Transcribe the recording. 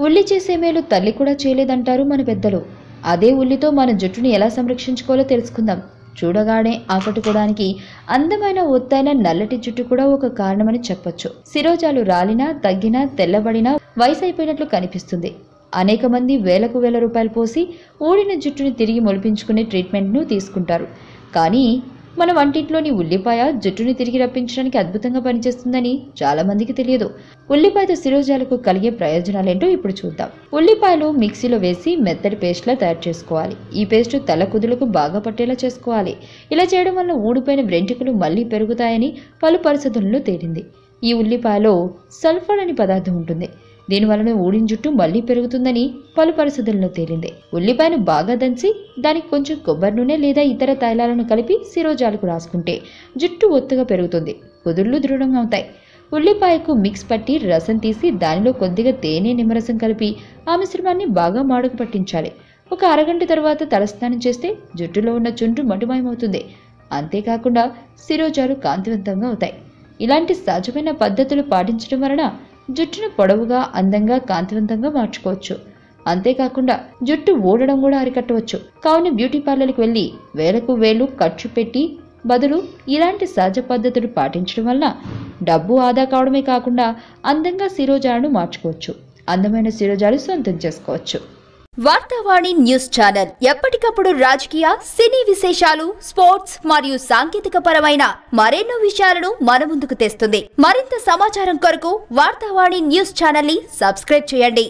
ఉల్లి చేసే మేలు తల్లి కూడా చేయలేదంటారు మన పెద్దలు. అదే ఉల్లితో మన జుట్టుని ఎలా సంరక్షించుకోవాలో తెలుసుకుందాం. చూడగానే ఆకట్టుకోవడానికి అందమైన ఒత్తైన నల్లటి జుట్టు కూడా ఒక కారణమని చెప్పొచ్చు. శిరోజాలు రాలినా తగ్గినా తెల్లబడినా వయసు అయిపోయినట్లు కనిపిస్తుంది. అనేక మంది వేలకు వేల రూపాయలు పోసి ఊడిన జుట్టుని తిరిగి మొలిపించుకునే ట్రీట్మెంట్ను తీసుకుంటారు. కానీ మన వంటింట్లోని ఉల్లిపాయ జుట్టుని తిరిగి రప్పించడానికి అద్భుతంగా పనిచేస్తుందని చాలా మందికి తెలియదు. ఉల్లిపాయతో శిరోజాలకు కలిగే ప్రయోజనాలేంటో ఇప్పుడు చూద్దాం. ఉల్లిపాయలు మిక్సీలో వేసి మెత్తటి పేస్ట్లా తయారు చేసుకోవాలి. ఈ పేస్ట్ తల కుదులకు బాగా పట్టేలా చేసుకోవాలి. ఇలా చేయడం వల్ల ఊడిపోయిన వెంట్రుకలు మళ్ళీ పెరుగుతాయని పలు పరిశోధనలు తేలింది. ఈ ఉల్లిపాయలో సల్ఫర్ అనే పదార్థం ఉంటుంది. దీనివలన ఊడిన జుట్టు మళ్ళీ పెరుగుతుందని పలు పరిశోధనలో తేలింది. ఉల్లిపాయను బాగా దంచి దానికి కొంచెం కొబ్బరి నూనె లేదా ఇతర తైలాలను కలిపి శిరోజాలకు రాసుకుంటే జుట్టు ఒత్తుగా పెరుగుతుంది. కుదుర్లు దృఢంగా అవుతాయి ఉల్లిపాయకు మిక్స్ పట్టి రసం తీసి దానిలో కొద్దిగా తేనె నిమ్మరసం కలిపి ఆ మిశ్రమాన్ని బాగా మాడుకు పట్టించాలి. ఒక అరగంట తర్వాత తలస్నానం చేస్తే జుట్టులో ఉన్న చుండ్రు మటుమయమవుతుంది. అంతేకాకుండా శిరోజాలు కాంతివంతంగా అవుతాయి. ఇలాంటి సహజమైన పద్ధతులు పాటించడం వలన జుట్టును పొడవుగా అందంగా కాంతివంతంగా మార్చుకోవచ్చు. అంతేకాకుండా జుట్టు ఊడడం కూడా అరికట్టవచ్చు. కావున బ్యూటీ పార్లర్కి వెళ్ళి వేలకు వేలు ఖర్చు పెట్టి బదులు ఇలాంటి సహజ పద్ధతులు పాటించడం వల్ల డబ్బు ఆదా కావడమే కాకుండా అందంగా శిరోజాలను మార్చుకోవచ్చు. అందమైన శిరోజాలు సొంతం చేసుకోవచ్చు. వార్తావాణి న్యూస్ ఛానల్ ఎప్పటికప్పుడు రాజకీయ సినీ విశేషాలు స్పోర్ట్స్ మరియు సాంకేతిక పరమైన మరెన్నో విషయాలను మన ముందుకు తెస్తుంది. మరింత సమాచారం కొరకు వార్తావాణి న్యూస్ ఛానల్ని సబ్స్క్రైబ్ చేయండి.